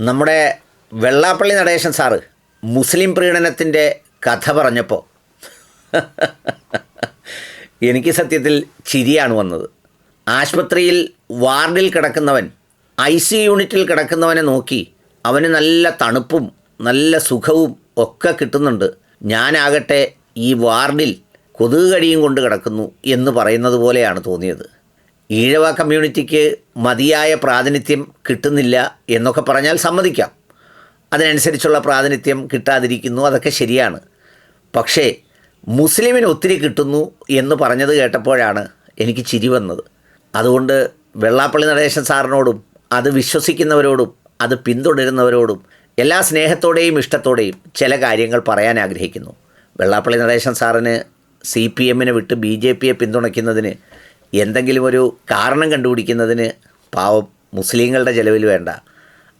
നമ്മുടെ വെള്ളാപ്പള്ളി നടേശൻ സാറ് മുസ്ലിം പ്രീണനത്തിന്റെ കഥ പറഞ്ഞപ്പോൾ എനിക്ക് സത്യത്തിൽ ചിരിയാണ് വന്നത്. ആശുപത്രിയിൽ വാർഡിൽ കിടക്കുന്നവൻ ഐ സി യൂണിറ്റിൽ കിടക്കുന്നവനെ നോക്കി അവന് നല്ല തണുപ്പും നല്ല സുഖവും ഒക്കെ കിട്ടുന്നുണ്ട്. ഞാനാകട്ടെ ഈ വാർഡിൽ കൊതുക് കൊണ്ട് കിടക്കുന്നു എന്ന് പറയുന്നത് പോലെയാണ് തോന്നിയത്. ഈഴവ കമ്മ്യൂണിറ്റിക്ക് മതിയായ പ്രാതിനിധ്യം കിട്ടുന്നില്ല എന്നൊക്കെ പറഞ്ഞാൽ സമ്മതിക്കാം. അതിനനുസരിച്ചുള്ള പ്രാതിനിധ്യം കിട്ടാതിരിക്കുന്നു അതൊക്കെ ശരിയാണ്. പക്ഷേ മുസ്ലിമിന് ഒത്തിരി കിട്ടുന്നു എന്ന് പറഞ്ഞത് കേട്ടപ്പോഴാണ് എനിക്ക് ചിരി വന്നത്. അതുകൊണ്ട് വെള്ളാപ്പള്ളി നടേശൻ സാറിനോടും അത് വിശ്വസിക്കുന്നവരോടും അത് പിന്തുടരുന്നവരോടും എല്ലാ സ്നേഹത്തോടെയും ഇഷ്ടത്തോടെയും ചില കാര്യങ്ങൾ പറയാൻ ആഗ്രഹിക്കുന്നു. വെള്ളാപ്പള്ളി നടേശൻ സാറിന് സി പി എമ്മിനെ വിട്ട് ബി ജെ പിയെ പിന്തുണയ്ക്കുന്നതിന് എന്തെങ്കിലും ഒരു കാരണം കണ്ടുപിടിക്കുന്നതിന് പാവം മുസ്ലിങ്ങളുടെ ചിലവിൽ വേണ്ട.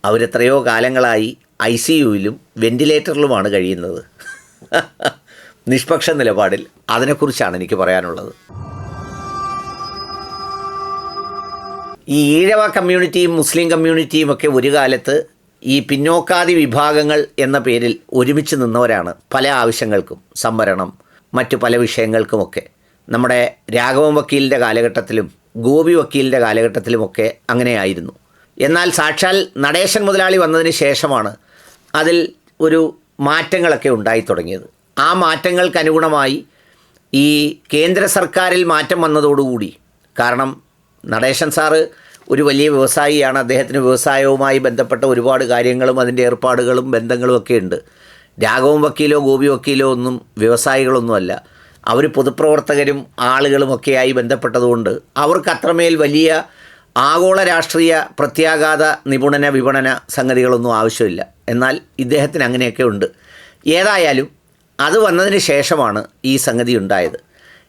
അവരെത്രയോ കാലങ്ങളായി ഐ സി യുവിലും വെന്റിലേറ്ററിലുമാണ് കഴിയുന്നത്. നിഷ്പക്ഷ നിലപാടിൽ അതിനെക്കുറിച്ചാണ് എനിക്ക് പറയാനുള്ളത്. ഈ ഈഴവ കമ്മ്യൂണിറ്റിയും മുസ്ലിം കമ്മ്യൂണിറ്റിയും ഒക്കെ ഒരു കാലത്ത് ഈ പിന്നോക്കാതി വിഭാഗങ്ങൾ എന്ന പേരിൽ ഒരുമിച്ച് നിന്നവരാണ് പല ആവശ്യങ്ങൾക്കും സംവരണം മറ്റു പല വിഷയങ്ങൾക്കുമൊക്കെ. നമ്മുടെ രാഘവൻ വക്കീലിന്റെ കാലഘട്ടത്തിലും ഗോപി വക്കീലിന്റെ കാലഘട്ടത്തിലുമൊക്കെ അങ്ങനെയായിരുന്നു. എന്നാൽ സാക്ഷാൽ നടേശൻ മുതലാളി വന്നതിന് ശേഷമാണ് അതിൽ ഒരു മാറ്റങ്ങളൊക്കെ ഉണ്ടായി തുടങ്ങിയത്. ആ മാറ്റങ്ങൾക്കനുഗുണമായി ഈ കേന്ദ്ര സർക്കാരിൽ മാറ്റം വന്നതോടുകൂടി കാരണം നടേശൻ സാറ് ഒരു വലിയ വ്യവസായിയാണ് അദ്ദേഹത്തിന് വ്യവസായവുമായി ബന്ധപ്പെട്ട ഒരുപാട് കാര്യങ്ങളും അതിന്റെ ഏർപ്പാടുകളും ബന്ധങ്ങളും ഒക്കെ ഉണ്ട്. രാഘവൻ വക്കീലോ ഗോപി വക്കീലോ ഒന്നും വ്യവസായികളൊന്നുമല്ല. അവർ പൊതുപ്രവർത്തകരും ആളുകളുമൊക്കെയായി ബന്ധപ്പെട്ടതുകൊണ്ട് അവർക്ക് അത്രമേൽ വലിയ ആഗോള രാഷ്ട്രീയ പ്രത്യാഘാത നിപുണന വിപണന സംഗതികളൊന്നും ആവശ്യമില്ല. എന്നാൽ ഇദ്ദേഹത്തിന് അങ്ങനെയൊക്കെ ഉണ്ട്. ഏതായാലും അത് വന്നതിന് ശേഷമാണ് ഈ സംഗതി ഉണ്ടായത്.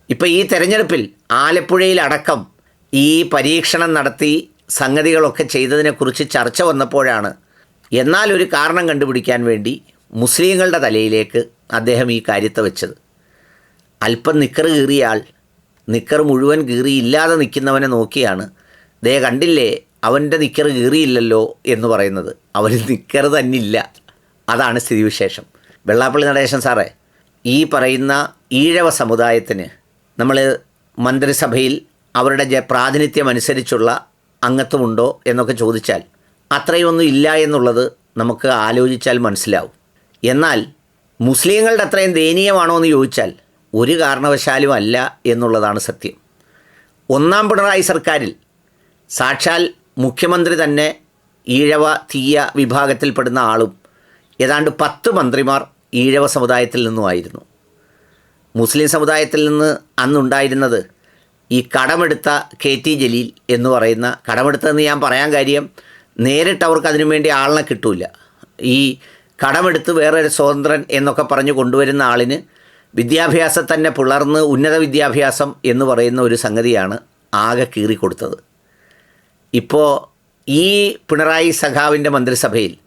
ഇപ്പോൾ ഈ തെരഞ്ഞെടുപ്പിൽ ആലപ്പുഴയിലടക്കം ഈ പരീക്ഷണം നടത്തി സംഗതികളൊക്കെ ചെയ്തതിനെക്കുറിച്ച് ചർച്ച വന്നപ്പോഴാണ് എന്നാൽ ഒരു കാരണം കണ്ടുപിടിക്കാൻ വേണ്ടി മുസ്ലിങ്ങളുടെ തലയിലേക്ക് അദ്ദേഹം ഈ കാര്യത്തെ വെച്ചത്. അല്പം നിക്കർ കീറിയ ആൾ നിക്കർ മുഴുവൻ കീറിയില്ലാതെ നിൽക്കുന്നവനെ നോക്കിയാണ്. ദേ കണ്ടില്ലേ? അവന്റെ നിക്കർ കീറിയില്ലല്ലോ എന്ന് പറയുന്നത്. അവന് നിക്കർ തന്നില്ല. അതാണ് സ്ഥിതിവിശേഷം. വെള്ളാപ്പള്ളി നടേശൻ സാറേ ഈ പറയുന്ന ഈഴവ സമുദായത്തിന് നമ്മൾ മന്ത്രിസഭയിൽ അവരുടെ ജ പ്രാതിനിധ്യം അനുസരിച്ചുള്ള അംഗത്വമുണ്ടോ എന്നൊക്കെ ചോദിച്ചാൽ അത്രയൊന്നും ഇല്ല എന്നുള്ളത് നമുക്ക് ആലോചിച്ചാൽ മനസ്സിലാവും. എന്നാൽ മുസ്ലിങ്ങളുടെ അത്രയും ദയനീയമാണോ എന്ന് ചോദിച്ചാൽ ഒരു കാരണവശാലും അല്ല എന്നുള്ളതാണ് സത്യം. ഒന്നാം പിണറായി സർക്കാരിൽ സാക്ഷാൽ മുഖ്യമന്ത്രി തന്നെ ഈഴവ തീയ വിഭാഗത്തിൽപ്പെടുന്ന ആളും ഏതാണ്ട് പത്ത് മന്ത്രിമാർ ഈഴവ സമുദായത്തിൽ നിന്നുമായിരുന്നു മുസ്ലിം സമുദായത്തിൽ നിന്ന് അന്നുണ്ടായിരുന്നത് ഈ കടമെടുത്ത കെ ടി ജലീൽ എന്ന് പറയുന്ന കടമെടുത്തതെന്ന് ഞാൻ പറയാൻ കാര്യം നേരിട്ട് അവർക്ക് അതിനു വേണ്ടി ആളിനെ കിട്ടൂല. ഈ കടമെടുത്ത് വേറൊരു സ്വതന്ത്രൻ എന്നൊക്കെ പറഞ്ഞു കൊണ്ടുവരുന്ന ആളിന് വിദ്യാഭ്യാസം തന്നെ പിളർന്ന് ഉന്നത വിദ്യാഭ്യാസം എന്ന് പറയുന്ന ഒരു സംഗതിയാണ് ആകെ കീറിക്കൊടുത്തത്. ഇപ്പോൾ ഈ പിണറായി സഖാവിന്റെ മന്ത്രിസഭയിൽ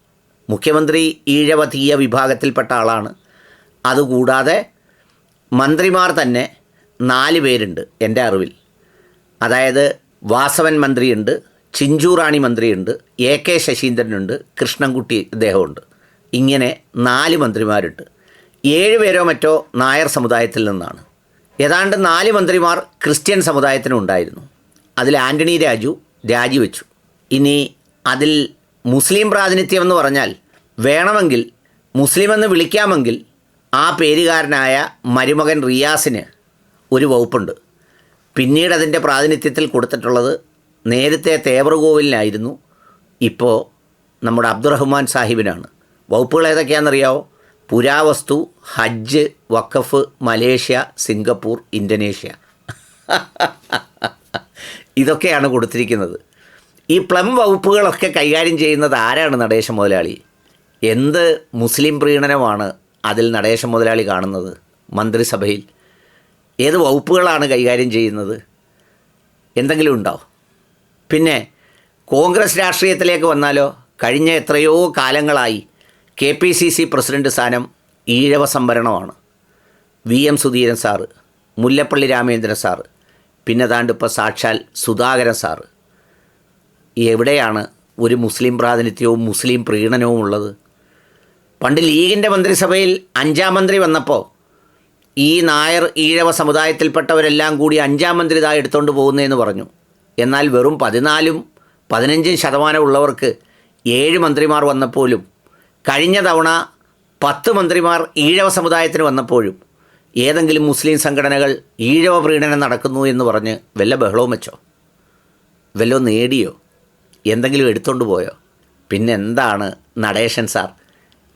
മുഖ്യമന്ത്രി ഈഴവതീയ വിഭാഗത്തിൽപ്പെട്ട ആളാണ്. അതുകൂടാതെ മന്ത്രിമാർ തന്നെ നാല് പേരുണ്ട് എന്റെ അറിവിൽ. അതായത് വാസവൻ മന്ത്രിയുണ്ട് ചിഞ്ചൂറാണി മന്ത്രിയുണ്ട് എ കെ ശശീന്ദ്രനുണ്ട് കൃഷ്ണൻകുട്ടി അദ്ദേഹമുണ്ട് ഇങ്ങനെ നാല് മന്ത്രിമാരുണ്ട്. ഏഴ് പേരോ മറ്റോ നായർ സമുദായത്തിൽ നിന്നാണ്. ഏതാണ്ട് നാല് മന്ത്രിമാർ ക്രിസ്ത്യൻ സമുദായത്തിനും ഉണ്ടായിരുന്നു. അതിൽ ആന്റണി രാജു രാജിവെച്ചു. ഇനി അതിൽ മുസ്ലിം പ്രാതിനിധ്യം എന്ന് പറഞ്ഞാൽ വേണമെങ്കിൽ മുസ്ലിം എന്ന് വിളിക്കാമെങ്കിൽ ആ പേരുകാരനായ മരുമകൻ റിയാസിന് ഒരു വകുപ്പുണ്ട്. പിന്നീട് അതിന്റെ പ്രാതിനിധ്യത്തിൽ കൊടുത്തിട്ടുള്ളത് നേരത്തെ തേവറുകോവിലിനായിരുന്നു. ഇപ്പോൾ നമ്മുടെ അബ്ദുറഹ്മാൻ സാഹിബിനാണ്. വകുപ്പുകൾ ഏതൊക്കെയാണെന്നറിയാവോ? പുരാവസ്തു ഹജ്ജ് വഖഫ് മലേഷ്യ സിംഗപ്പൂർ ഇന്തോനേഷ്യ. ഇതൊക്കെയാണ് കൊടുത്തിരിക്കുന്നത്. ഈ പ്ലം വകുപ്പുകളൊക്കെ കൈകാര്യം ചെയ്യുന്നത് ആരാണ് നടേശ മുതലാളി? എന്ത് മുസ്ലിം പ്രീണനമാണ് അതിൽ നടേശ മുതലാളി കാണുന്നത് മന്ത്രിസഭയിൽ? ഏത് വകുപ്പുകളാണ് കൈകാര്യം ചെയ്യുന്നത്? എന്തെങ്കിലും ഉണ്ടോ? പിന്നെ കോൺഗ്രസ് രാഷ്ട്രീയത്തിലേക്ക് വന്നാലോ? കഴിഞ്ഞ എത്രയോ കാലങ്ങളായി K P C C president സ്ഥാനം Ezhava സംവരണമാണ്. V M Sudheeran sir Mullappally Ramachandran sir പിന്നെ താണ്ട് ഇപ്പോൾ സാക്ഷാൽ സുധാകരൻ സാറ്. എവിടെയാണ് ഒരു മുസ്ലിം പ്രാതിനിധ്യവും മുസ്ലിം പ്രീണനവും ഉള്ളത്? പണ്ട് ലീഗിന്റെ മന്ത്രിസഭയിൽ അഞ്ചാം മന്ത്രി വന്നപ്പോൾ ഈ നായർ ഈഴവ സമുദായത്തിൽപ്പെട്ടവരെല്ലാം കൂടി അഞ്ചാം മന്ത്രി ഇതാ എടുത്തുകൊണ്ട് പോകുന്നതെന്ന് പറഞ്ഞു. എന്നാൽ വെറും പതിനാലും പതിനഞ്ചും ശതമാനം ഉള്ളവർക്ക് ഏഴ് മന്ത്രിമാർ വന്നപ്പോഴും കഴിഞ്ഞ തവണ പത്ത് മന്ത്രിമാർ ഈഴവ സമുദായത്തിന് വന്നപ്പോഴും ഏതെങ്കിലും മുസ്ലിം സംഘടനകൾ ഈഴവ പ്രീണനം നടക്കുന്നു എന്ന് പറഞ്ഞ് വല്ല ബഹളവും വെച്ചോ? വല്ലോ നേടിയോ? എന്തെങ്കിലും എടുത്തുകൊണ്ട് പോയോ? പിന്നെ എന്താണ് നടേശൻ സാർ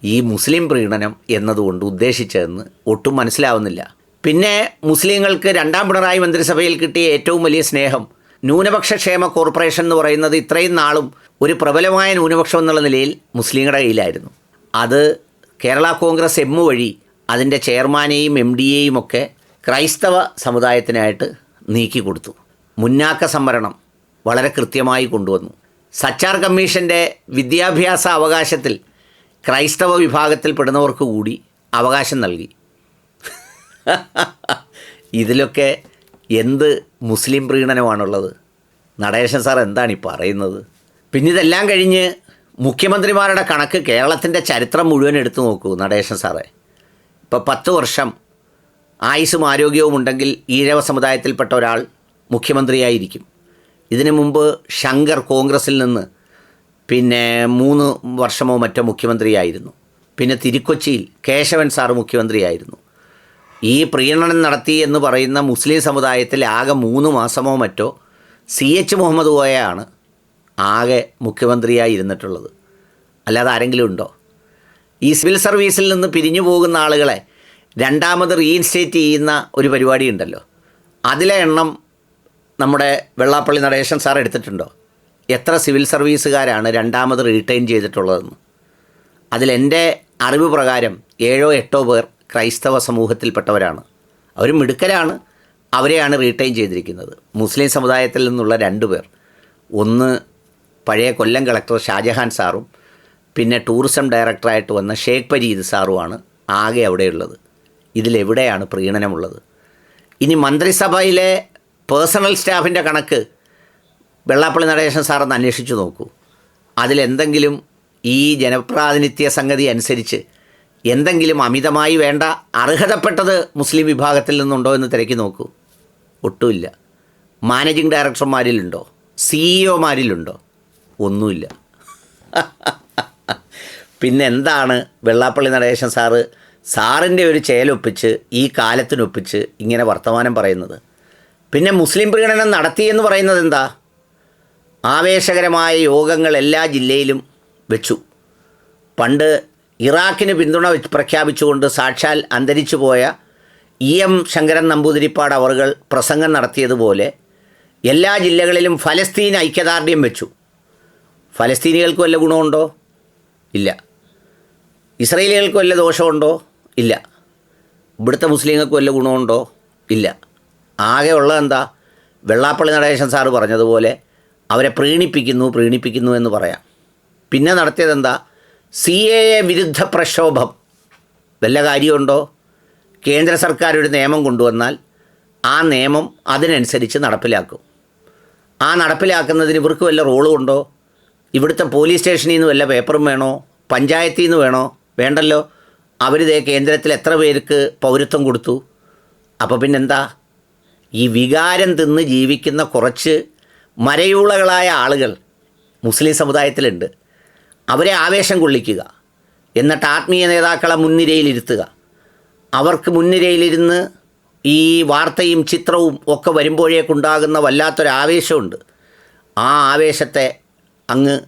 ഈ മുസ്ലിം പ്രീണനം എന്നതുകൊണ്ട് ഉദ്ദേശിച്ചതെന്ന് ഒട്ടും മനസ്സിലാവുന്നില്ല. പിന്നെ മുസ്ലിങ്ങൾക്ക് രണ്ടാം പിണറായി മന്ത്രിസഭയിൽ കിട്ടിയ ഏറ്റവും വലിയ സ്നേഹം ന്യൂനപക്ഷ ക്ഷേമ കോർപ്പറേഷൻ എന്ന് പറയുന്നത് ഇത്രയും നാളും ഒരു പ്രബലമായ ന്യൂനപക്ഷം എന്നുള്ള നിലയിൽ മുസ്ലിങ്ങളുടെ കയ്യിലായിരുന്നു. അത് കേരള കോൺഗ്രസ് എം വഴി അതിന്റെ ചെയർമാനെയും എം ഡിയെയും ഒക്കെ ക്രൈസ്തവ സമുദായത്തിനായിട്ട് നീക്കി കൊടുത്തു. മുന്നാക്ക സംവരണം വളരെ കൃത്യമായി കൊണ്ടുവന്നു. സച്ചാർ കമ്മീഷന്റെ വിദ്യാഭ്യാസ അവകാശത്തിൽ ക്രൈസ്തവ വിഭാഗത്തിൽപ്പെടുന്നവർക്ക് കൂടി അവകാശം നൽകി. ഇതിലൊക്കെ എന്ത് മുസ്ലിം പ്രീണനമാണുള്ളത്? നടേശൻ സാർ എന്താണ് ഈ പറയുന്നത്? പിന്നെ ഇതെല്ലാം കഴിഞ്ഞ് മുഖ്യമന്ത്രിമാരുടെ കണക്ക് കേരളത്തിന്റെ ചരിത്രം മുഴുവൻ എടുത്തു നോക്കൂ നടേശൻ സാറേ. ഇപ്പോൾ പത്ത് വർഷം ആയുസ്സും ആരോഗ്യവും ഉണ്ടെങ്കിൽ ഈഴവ സമുദായത്തിൽപ്പെട്ട ഒരാൾ മുഖ്യമന്ത്രിയായിരിക്കും. ഇതിനു മുമ്പ് ശങ്കർ കോൺഗ്രസിൽ നിന്ന് പിന്നെ മൂന്ന് വർഷമോ മറ്റോ മുഖ്യമന്ത്രിയായിരുന്നു. പിന്നെ തിരുക്കൊച്ചിയിൽ കേശവൻ സാറ് മുഖ്യമന്ത്രിയായിരുന്നു. ഈ പ്രീണനം നടത്തി എന്ന് പറയുന്ന മുസ്ലിം സമുദായത്തിൽ ആകെ മൂന്ന് മാസമോ മറ്റോ സി എച്ച് മുഹമ്മദ് കോയയാണ് ആകെ മുഖ്യമന്ത്രിയായി ഇരുന്നിട്ടുള്ളത് അല്ലാതെ ആരെങ്കിലും ഉണ്ടോ? ഈ സിവിൽ സർവീസിൽ നിന്ന് പിരിഞ്ഞു പോകുന്ന ആളുകളെ രണ്ടാമത് റീഇൻസ്റ്റേറ്റ് ചെയ്യുന്ന ഒരു പരിപാടി ഉണ്ടല്ലോ. അതിലെ എണ്ണം നമ്മുടെ വെള്ളാപ്പള്ളി നടേശൻ സാർ എടുത്തിട്ടുണ്ടോ? എത്ര സിവിൽ സർവീസുകാരാണ് രണ്ടാമത് റീട്ടെയിൻ ചെയ്തിട്ടുള്ളതെന്ന്? അതിലെന്റെ അറിവ് പ്രകാരം ഏഴോ എട്ടോ പേർ ക്രൈസ്തവ സമൂഹത്തിൽപ്പെട്ടവരാണ്. അവർ മിടുക്കരാണ്. അവരെയാണ് റീട്ടെയിൻ ചെയ്തിരിക്കുന്നത്. മുസ്ലിം സമുദായത്തിൽ നിന്നുള്ള രണ്ട് പേർ. ഒന്ന് പഴയ കൊല്ലം കളക്ടർ ഷാജഹാൻ സാറും പിന്നെ ടൂറിസം ഡയറക്ടറായിട്ട് വന്ന ഷേഖ് പരീദ് സാറുമാണ് ആകെ അവിടെയുള്ളത്. ഇതിലെവിടെയാണ് പ്രീണനമുള്ളത്? ഇനി മന്ത്രിസഭയിലെ പേഴ്സണൽ സ്റ്റാഫിന്റെ കണക്ക് വെള്ളാപ്പള്ളി നടേശൻ സാറൊന്ന് അന്വേഷിച്ചു നോക്കൂ. അതിലെന്തെങ്കിലും ഈ ജനപ്രാതിനിധ്യ സംഗതി അനുസരിച്ച് എന്തെങ്കിലും അമിതമായി വേണ്ട അർഹതപ്പെട്ടത് മുസ്ലിം വിഭാഗത്തിൽ നിന്നുണ്ടോ എന്ന് തിരക്കി നോക്കൂ. ഒട്ടുമില്ല. മാനേജിംഗ് ഡയറക്ടർമാരിലുണ്ടോ? സിഇഒമാരിലുണ്ടോ ഒന്നുമില്ല. പിന്നെ എന്താണ് വെള്ളാപ്പള്ളി നടേശൻ സാറ്? സാറിന്റെ ഒരു ചേലൊപ്പിച്ച് ഈ കാലത്തിനൊപ്പിച്ച് ഇങ്ങനെ വർത്തമാനം പറയുന്നത്. പിന്നെ മുസ്ലിം പ്രകടനം നടത്തിയെന്ന് പറയുന്നത് എന്താ ആവേശകരമായ യോഗങ്ങൾ എല്ലാ ജില്ലയിലും വെച്ചു. പണ്ട് ഇറാഖിന് പിന്തുണ പ്രഖ്യാപിച്ചുകൊണ്ട് സാക്ഷാൽ അന്തരിച്ചു പോയ ഇ എം ശങ്കരൻ നമ്പൂതിരിപ്പാട് അവറുകൾ പ്രസംഗം നടത്തിയതുപോലെ എല്ലാ ജില്ലകളിലും ഫലസ്തീൻ ഐക്യദാർഢ്യം വെച്ചു. ഫലസ്തീനികൾക്ക് വല്ല ഗുണമുണ്ടോ? ഇല്ല. ഇസ്രയേലികൾക്ക് വല്ല ദോഷമുണ്ടോ? ഇല്ല. ഇവിടുത്തെ മുസ്ലിങ്ങൾക്ക് വല്ല ഗുണമുണ്ടോ? ഇല്ല. ആകെ ഉള്ളത് എന്താ? വെള്ളാപ്പള്ളി നടേശൻ സാറ് പറഞ്ഞതുപോലെ അവരെ പ്രീണിപ്പിക്കുന്നു പ്രീണിപ്പിക്കുന്നു എന്ന് പറയാം. പിന്നെ നടത്തിയതെന്താ സി എ എ വിരുദ്ധ പ്രക്ഷോഭം. വല്ല കാര്യമുണ്ടോ? കേന്ദ്ര സർക്കാർ ഒരു നിയമം കൊണ്ടുവന്നാൽ ആ നിയമം അതിനനുസരിച്ച് നടപ്പിലാക്കും. ആ നടപ്പിലാക്കുന്നതിന് ഇവർക്ക് വല്ല റോളും ഉണ്ടോ? ഇവിടുത്തെ പോലീസ് സ്റ്റേഷനിൽ നിന്ന് വല്ല പേപ്പറും വേണോ? പഞ്ചായത്തിൽ നിന്ന് വേണോ? വേണ്ടല്ലോ. അവരിതേ കേന്ദ്രത്തിൽ എത്ര പേർക്ക് പൗരത്വം കൊടുത്തു? അപ്പോൾ പിന്നെന്താ? ഈ വികാരം തിന്ന് ജീവിക്കുന്ന കുറച്ച് മരയൂളകളായ ആളുകൾ മുസ്ലിം സമുദായത്തിലുണ്ട്. അവരെ ആവേശം കൊള്ളിക്കുക. എന്നിട്ട് ആത്മീയ നേതാക്കളെ മുൻനിരയിലിരുത്തുക. അവർക്ക് മുൻനിരയിലിരുന്ന് ഈ വാർത്തയും ചിത്രവും ഒക്കെ വരുമ്പോഴേക്കുണ്ടാകുന്ന വല്ലാത്തൊരു ആവേശമുണ്ട് ആ ആവേശത്തെ അങ്ങ്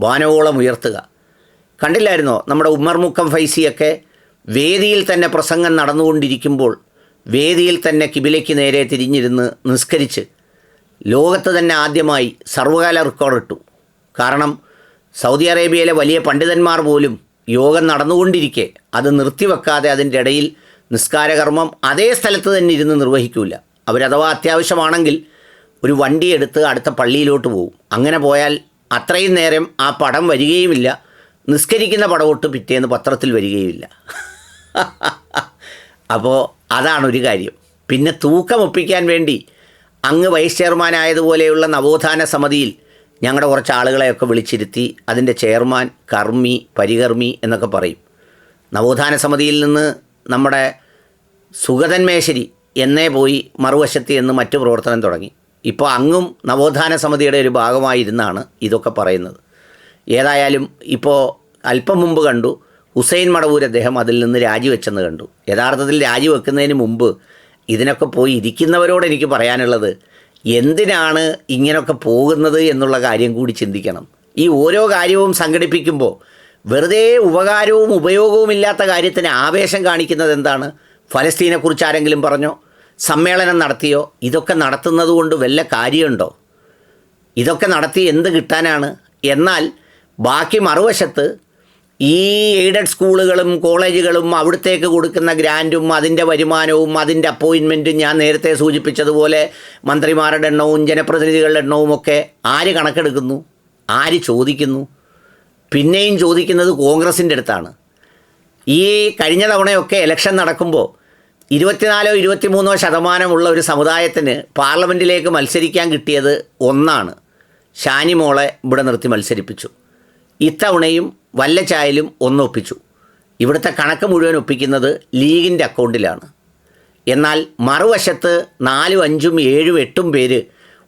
വാനവോളം ഉയർത്തുക. കണ്ടില്ലായിരുന്നോ? നമ്മുടെ ഉമ്മർമുക്കം ഫൈസിയൊക്കെ വേദിയിൽ തന്നെ പ്രസംഗം നടന്നുകൊണ്ടിരിക്കുമ്പോൾ വേദിയിൽ തന്നെ കിബിലയ്ക്ക് നേരെ തിരിഞ്ഞിരുന്ന് നിസ്കരിച്ച് ലോകത്ത് തന്നെ ആദ്യമായി സർവകാല റെക്കോർഡിട്ടു. കാരണം സൗദി അറേബ്യയിലെ വലിയ പണ്ഡിതന്മാർ പോലും യോഗം നടന്നുകൊണ്ടിരിക്കെ അത് നിർത്തിവെക്കാതെ അതിന്റെ ഇടയിൽ നിസ്കാരകർമ്മം അതേ സ്ഥലത്ത് തന്നെ ഇരുന്ന് നിർവഹിക്കില്ല അവരഥവാ അത്യാവശ്യമാണെങ്കിൽ ഒരു വണ്ടി എടുത്ത് അടുത്ത പള്ളിയിലോട്ട് പോകും. അങ്ങനെ പോയാൽ അത്രയും നേരം ആ പടം വരികയുമില്ല. നിസ്കരിക്കുന്ന പടവോട്ട് പിറ്റേന്ന് പത്രത്തിൽ വരികയുമില്ല. അപ്പോൾ അതാണൊരു കാര്യം. പിന്നെ തൂക്കമൊപ്പിക്കാൻ വേണ്ടി അങ്ങ് വൈസ് ചെയർമാനായതുപോലെയുള്ള നവോത്ഥാന സമിതിയിൽ ഞങ്ങളുടെ കുറച്ച് ആളുകളെയൊക്കെ വിളിച്ചിരുത്തി അതിന്റെ ചെയർമാൻ കർമ്മി പരികർമ്മി എന്നൊക്കെ പറയും. നവോത്ഥാന സമിതിയിൽ നിന്ന് നമ്മുടെ സുഗതൻ മേശരി എന്നേ പോയി മറുവശത്ത് എന്ന് മറ്റു പ്രവർത്തനം തുടങ്ങി. ഇപ്പോൾ അങ്ങും നവോത്ഥാന സമിതിയുടെ ഒരു ഭാഗമായിരുന്നാണ് ഇതൊക്കെ പറയുന്നത്. ഏതായാലും ഇപ്പോൾ അല്പം മുമ്പ് കണ്ടു ഹുസൈൻ മടവൂർ അദ്ദേഹം അതിൽ നിന്ന് രാജിവെച്ചെന്ന് കണ്ടു. യഥാർത്ഥത്തിൽ രാജിവെക്കുന്നതിന് മുമ്പ് ഇതിനൊക്കെ പോയി ഇരിക്കുന്നവരോട് എനിക്ക് പറയാനുള്ളത് എന്തിനാണ് ഇങ്ങനൊക്കെ പോകുന്നത് എന്നുള്ള കാര്യം കൂടി ചിന്തിക്കണം. ഈ ഓരോ കാര്യവും സംഘടിപ്പിക്കുമ്പോൾ വെറുതെ ഉപകാരവും ഉപയോഗവും ഇല്ലാത്ത കാര്യത്തിന് ആവേശം കാണിക്കുന്നത് എന്താണ്? ഫലസ്തീനെക്കുറിച്ച് ആരെങ്കിലും പറഞ്ഞോ? സമ്മേളനം നടത്തിയോ? ഇതൊക്കെ നടത്തുന്നത് കൊണ്ട് വല്ല കാര്യമുണ്ടോ? ഇതൊക്കെ നടത്തി എന്ത് കിട്ടാനാണ്? എന്നാൽ ബാക്കി മറുവശത്ത് ഈ എയ്ഡഡ് സ്കൂളുകളും കോളേജുകളും അവിടത്തേക്ക് കൊടുക്കുന്ന ഗ്രാന്റും അതിന്റെ വരുമാനവും അതിന്റെ അപ്പോയിൻമെന്റും ഞാൻ നേരത്തെ സൂചിപ്പിച്ചതുപോലെ മന്ത്രിമാരുടെ എണ്ണവും ജനപ്രതിനിധികളുടെ എണ്ണവും ഒക്കെ ആര് കണക്കെടുക്കുന്നു? ആര് ചോദിക്കുന്നു? പിന്നെയും ചോദിക്കുന്നത് കോൺഗ്രസിന്റെ അടുത്താണ്. ഈ കഴിഞ്ഞ തവണയൊക്കെ ഇലക്ഷൻ നടക്കുമ്പോൾ ഇരുപത്തിനാലോ ഇരുപത്തിമൂന്നോ ശതമാനമുള്ള ഒരു സമുദായത്തിന് പാർലമെന്റിലേക്ക് മത്സരിക്കാൻ കിട്ടിയത് ഒന്നാണ്. ഷാനിമോളെ ഇവിടെ നിർത്തി മത്സരിപ്പിച്ചു. ഇത്തവണയും വല്ലച്ചായലും ഒന്നൊപ്പിച്ചു. ഇവിടുത്തെ കണക്ക് മുഴുവൻ ഒപ്പിക്കുന്നത് ലീഗിന്റെ അക്കൗണ്ടിലാണ്. എന്നാൽ മറുവശത്ത് നാലും അഞ്ചും ഏഴും എട്ടും പേര്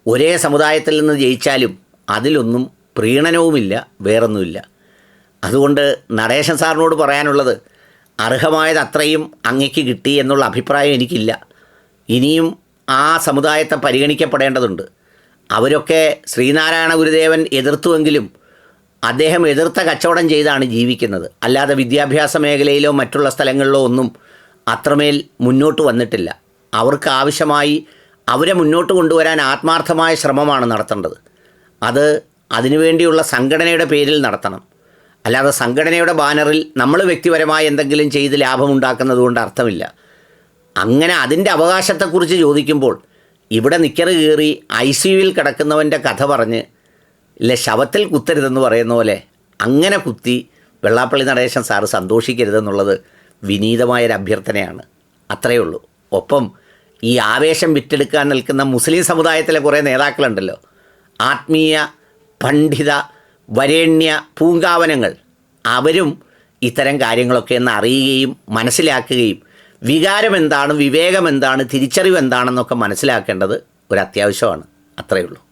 ഒരേ സമുദായത്തിൽ നിന്ന് ജയിച്ചാലും അതിലൊന്നും പ്രീണനവുമില്ല വേറൊന്നുമില്ല. അതുകൊണ്ട് നടേശൻ സാറിനോട് പറയാനുള്ളത് അർഹമായത് അത്രയും അങ്ങയ്ക്ക് കിട്ടി എന്നുള്ള അഭിപ്രായം എനിക്കില്ല. ഇനിയും ആ സമുദായത്തെ പരിഗണിക്കപ്പെടേണ്ടതുണ്ട്. അവരൊക്കെ ശ്രീനാരായണ ഗുരുദേവൻ എതിർത്തുവെങ്കിലും അദ്ദേഹം എതിർത്ത കച്ചവടം ചെയ്താണ് ജീവിക്കുന്നത്. അല്ലാതെ വിദ്യാഭ്യാസ മേഖലയിലോ മറ്റുള്ള സ്ഥലങ്ങളിലോ ഒന്നും അത്രമേൽ മുന്നോട്ട് വന്നിട്ടില്ല. അവർക്ക് ആവശ്യമായി അവരെ മുന്നോട്ട് കൊണ്ടുവരാൻ ആത്മാർത്ഥമായ ശ്രമമാണ് നടത്തേണ്ടത്. അത് അതിനുവേണ്ടിയുള്ള സംഘടനയുടെ പേരിൽ നടത്തണം. അല്ലാതെ സംഘടനയുടെ ബാനറിൽ നമ്മൾ വ്യക്തിപരമായി എന്തെങ്കിലും ചെയ്ത് ലാഭമുണ്ടാക്കുന്നത് കൊണ്ട് അർത്ഥമില്ല. അങ്ങനെ അതിന്റെ അവകാശത്തെക്കുറിച്ച് ചോദിക്കുമ്പോൾ ഇവിടെ നിക്കറ് കയറി ഐ സി യുവിൽ കിടക്കുന്നവന്റെ കഥ പറഞ്ഞ് ഇല്ല ശവത്തിൽ കുത്തരുതെന്ന് പറയുന്ന പോലെ അങ്ങനെ കുത്തി വെള്ളാപ്പള്ളി നടേശൻ സാറ് സന്തോഷിക്കരുതെന്നുള്ളത് വിനീതമായൊരു അഭ്യർത്ഥനയാണ്. അത്രയേ ഉള്ളൂ. ഒപ്പം ഈ ആവേശം വിറ്റെടുക്കാൻ നിൽക്കുന്ന മുസ്ലിം സമുദായത്തിലെ കുറേ നേതാക്കളുണ്ടല്ലോ. ആത്മീയ പണ്ഡിത വരേണ്യ പൂങ്കാവനങ്ങൾ. അവരും ഇത്തരം കാര്യങ്ങളൊക്കെ ഒന്ന് അറിയുകയും മനസ്സിലാക്കുകയും വികാരം എന്താണ് വിവേകം എന്താണ് തിരിച്ചറിവ് എന്താണെന്നൊക്കെ മനസ്സിലാക്കേണ്ടത് ഒരു അത്യാവശ്യമാണ് അത്രയേ ഉള്ളൂ.